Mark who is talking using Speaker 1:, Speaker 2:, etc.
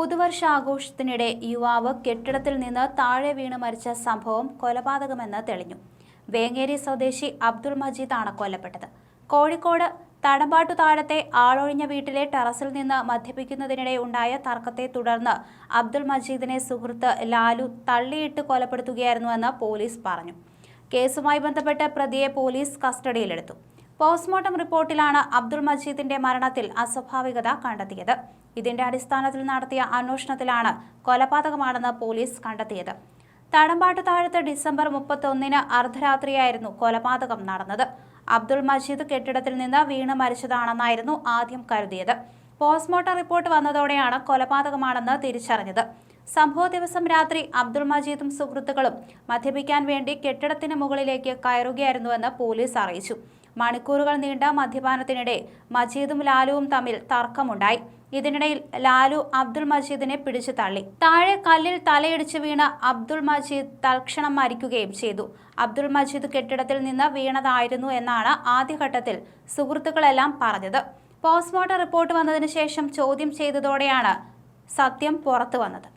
Speaker 1: പുതുവർഷാഘോഷത്തിനിടെ യുവാവ് കെട്ടിടത്തിൽ നിന്ന് താഴെ വീണ് മരിച്ച സംഭവം കൊലപാതകമെന്ന് തെളിഞ്ഞു. വേങ്ങേരി സ്വദേശി അബ്ദുൾ മജീദാണ് കൊല്ലപ്പെട്ടത്. കോഴിക്കോട് തടമ്പാട്ടു താഴത്തെ ആളൊഴിഞ്ഞ വീട്ടിലെ ടെറസിൽ നിന്ന് മദ്യപിക്കുന്നതിനിടെ ഉണ്ടായ തർക്കത്തെ തുടർന്ന് അബ്ദുൾ മജീദിനെ സുഹൃത്ത് ലാലു തള്ളിയിട്ട് കൊലപ്പെടുത്തുകയായിരുന്നുവെന്ന് പോലീസ് പറഞ്ഞു. കേസുമായി ബന്ധപ്പെട്ട് പ്രതിയെ പോലീസ് കസ്റ്റഡിയിലെടുത്തു. പോസ്റ്റ്മോർട്ടം റിപ്പോർട്ടിലാണ് അബ്ദുൾ മജീദിന്റെ മരണത്തിൽ അസ്വാഭാവികത കണ്ടെത്തിയത്. ഇതിന്റെ അടിസ്ഥാനത്തിൽ നടത്തിയ അന്വേഷണത്തിലാണ് കൊലപാതകമാണെന്ന് പോലീസ് കണ്ടെത്തിയത്. തടമ്പാട്ട് താഴത്ത് ഡിസംബർ മുപ്പത്തൊന്നിന് അർദ്ധരാത്രിയായിരുന്നു കൊലപാതകം നടന്നത്. അബ്ദുൾ മജീദ് കെട്ടിടത്തിൽ നിന്ന് വീണ് മരിച്ചതാണെന്നായിരുന്നു ആദ്യം കരുതിയത്. പോസ്റ്റ്മോർട്ടം റിപ്പോർട്ട് വന്നതോടെയാണ് കൊലപാതകമാണെന്ന് തിരിച്ചറിഞ്ഞത്. സംഭവ ദിവസം രാത്രി അബ്ദുൾ മജീദും സുഹൃത്തുക്കളും മദ്യപിക്കാൻ വേണ്ടി കെട്ടിടത്തിന് മുകളിലേക്ക് കയറുകയായിരുന്നുവെന്ന് പോലീസ് അറിയിച്ചു. മണിക്കൂറുകൾ നീണ്ട മദ്യപാനത്തിനിടെ മജീദും ലാലുവും തമ്മിൽ തർക്കമുണ്ടായി. ഇതിനിടയിൽ ലാലു അബ്ദുൾ മജീദിനെ പിടിച്ചു തള്ളി. താഴെ കല്ലിൽ തലയിടിച്ച് വീണ അബ്ദുൾ മജീദ് തൽക്ഷണം മരിക്കുകയും ചെയ്തു. അബ്ദുൾ മജീദ് കെട്ടിടത്തിൽ നിന്ന് വീണതായിരുന്നു എന്നാണ് ആദ്യഘട്ടത്തിൽ സുഹൃത്തുക്കളെല്ലാം പറഞ്ഞത്. പോസ്റ്റ്മോർട്ടം റിപ്പോർട്ട് വന്നതിന് ശേഷം ചോദ്യം ചെയ്തതോടെയാണ് സത്യം പുറത്തു വന്നത്.